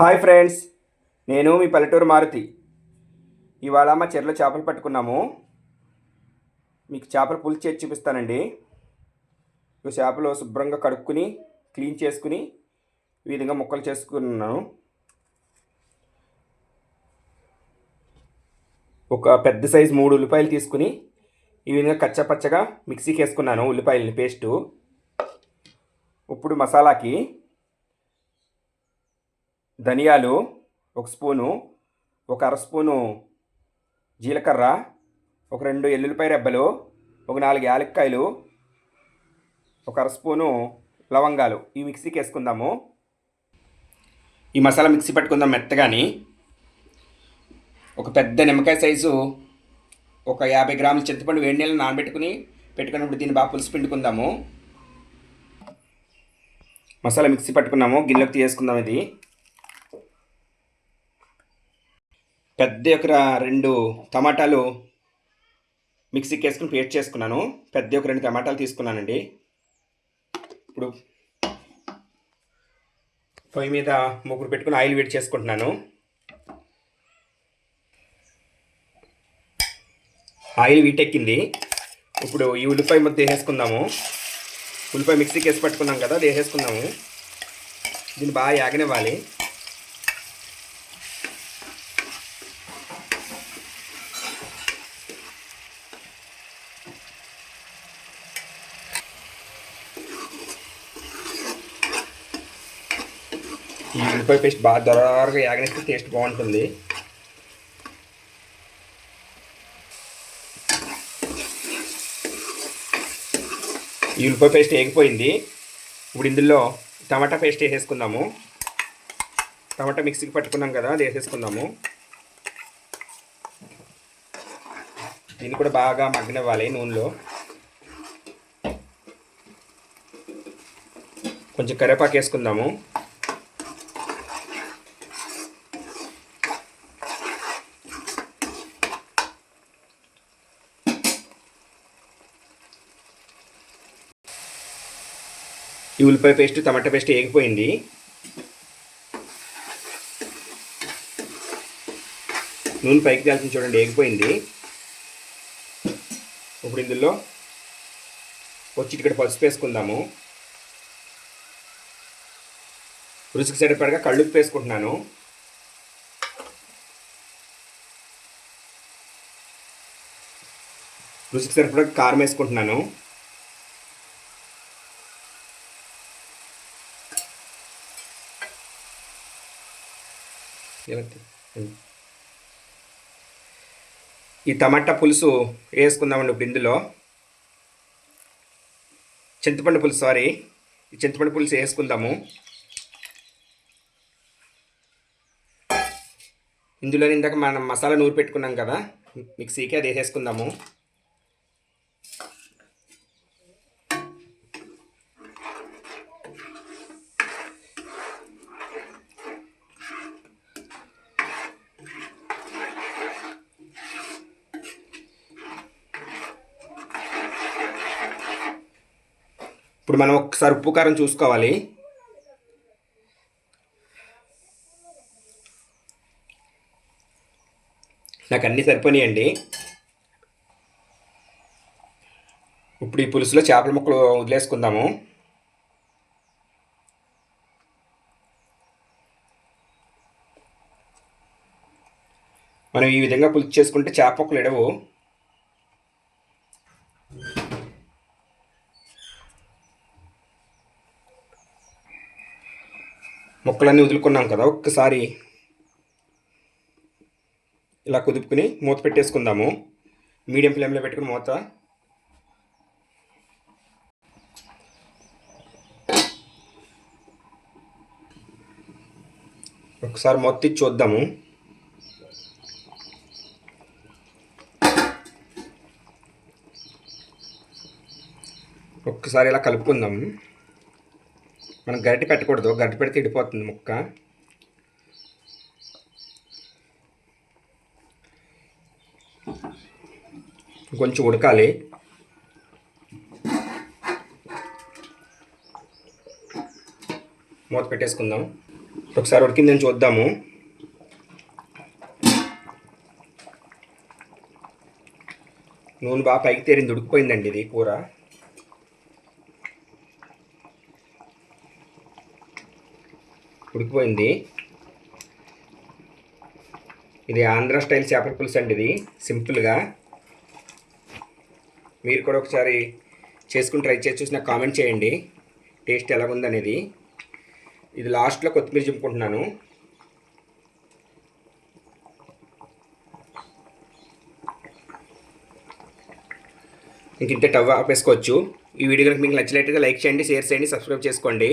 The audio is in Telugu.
హాయ్ ఫ్రెండ్స్ నేను మీ పల్లెటూరు మారుతి. ఇవాళ మా చెర్లో చేపలు పట్టుకున్నాము. మీకు చేపలు పులుసు చేసి చూపిస్తానండి. ఈ చేపలు శుభ్రంగా కడుక్కుని క్లీన్ చేసుకుని ఈ విధంగా ముక్కలు చేసుకున్నాను. ఒక పెద్ద సైజు మూడు ఉల్లిపాయలు తీసుకుని ఈ విధంగా కచ్చపచ్చగా మిక్సీకి వేసుకున్నాను ఉల్లిపాయలని పేస్టు. ఇప్పుడు మసాలాకి ధనియాలు ఒక స్పూను ఒక అర స్పూను జీలకర్ర ఒక రెండు ఎల్లుల్లిపాయ రెబ్బలు ఒక నాలుగు యాలక్కాయలు ఒక అర స్పూను లవంగాలు. ఈ మిక్సీకి వేసుకుందాము. ఈ మసాలా మిక్సీ పట్టుకుందాం మెత్తగాని. ఒక పెద్ద నిమ్మకాయ సైజు ఒక యాభై గ్రాముల చింతపండు వేడి నీళ్ళు నానబెట్టుకుని పెట్టుకున్నప్పుడు దీన్ని బాగా పులుసు పిండుకుందాము. మసాలా మిక్సీ పట్టుకున్నాము గిన్నెలోకి తీసుకుందాం ఇది. పెద్ద ఒక రెండు టమాటాలు మిక్సీకి వేసుకుని పేస్ట్ చేసుకున్నాను. పెద్ద ఒక రెండు టమాటాలు తీసుకున్నానండి. ఇప్పుడు పొయ్యి మీద ముగ్గురు పెట్టుకుని ఆయిల్ వేడి చేసుకుంటున్నాను. ఆయిల్ వీటెక్కింది. ఇప్పుడు ఈ ఉల్లిపాయ ముద్ద వేసేసుకుందాము. ఉల్లిపాయ మిక్సీకి వేసి పట్టుకున్నాం కదా అది వేసేసుకుందాము. దీన్ని బాగా యాగనివ్వాలి. ఉల్లిపాయ పేస్ట్ బాగా దొరగా యాగనిస్తే టేస్ట్ బాగుంటుంది. ఈ ఉల్లిపాయ పేస్ట్ వేగిపోయింది ఇప్పుడు ఇందులో టమాటా పేస్ట్ వేసేసుకుందాము. టమాటా మిక్సీకి పట్టుకున్నాం కదా అది వేసేసుకుందాము. దీన్ని కూడా బాగా మగ్గనివ్వాలి నూనెలో. కొంచెం కరివేపాకు వేసుకుందాము. ఈ ఉల్లిపాయ పేస్ట్ టమాటా పేస్ట్ వేగిపోయింది నూనె పైకి తేల్చిన చూడండి వేగిపోయింది ఇప్పుడు ఇందులో వచ్చి ఇక్కడ పసుపు వేసుకుందాము. రుచికి సరిపడగా కళ్ళుప్పు వేసుకుంటున్నాను. రుచికి సరిపడగా కారం వేసుకుంటున్నాను. ఈ టమాటా పులుసు వేసుకుందామండి ఇప్పుడు ఇందులో చింతపండు పులుసు సారీ. ఈ చింతపండు పులుసు వేసుకుందాము. ఇందులో ఇందాక మనం మసాలా నూరు పెట్టుకున్నాం కదా మిక్సీకి అది వేసేసుకుందాము. ఇప్పుడు మనం ఒకసారి ఉప్పు కారం చూసుకోవాలి. నాకు అన్నీ సరిపోయాయండి ఇప్పుడు ఈ పులుసులో చేపల ముక్కలు వదిలేసుకుందాము. మనం ఈ విధంగా పులుసు చేసుకుంటే చేప ముక్కలు ఎడవు. ముక్కలన్నీ వదులుకున్నాం కదా ఒక్కసారి ఇలా కుదుపుకుని మూత పెట్టేసుకుందాము. మీడియం ఫ్లేమ్లో పెట్టుకుని మూత. ఒకసారి మొత్తం చూద్దాము ఒక్కసారి ఇలా కలుపుకుందాము. మనం గరిటె పెట్టకూడదు. గరిటె పెడితే ఇడిపోతుంది ముక్క. కొంచెం ఉడకాలి. మూత పెట్టేసుకుందాం. ఒకసారి ఉడికిందని చూద్దాము. నూనె బాగా పైకి తేరింది. ఉడికిపోయిందండి ఇది కూర. ఉడికిపోయింది. ఇది ఆంధ్ర స్టైల్ చేపల పులుసు అండి ఇది సింపుల్గా మీరు కూడా ఒకసారి చేసుకుని ట్రై చేసి చూసి నాకు కామెంట్ చేయండి. టేస్ట్ ఎలాగుందనేది ఇది లాస్ట్లో కొత్తిమీర చింపుకుంటున్నాను. ఇంక ఇంతే టవ్ ఆపేసుకోవచ్చు. ఈ వీడియో కనుక మీకు నచ్చినట్టుగా లైక్ చేయండి షేర్ చేయండి సబ్స్క్రైబ్ చేసుకోండి.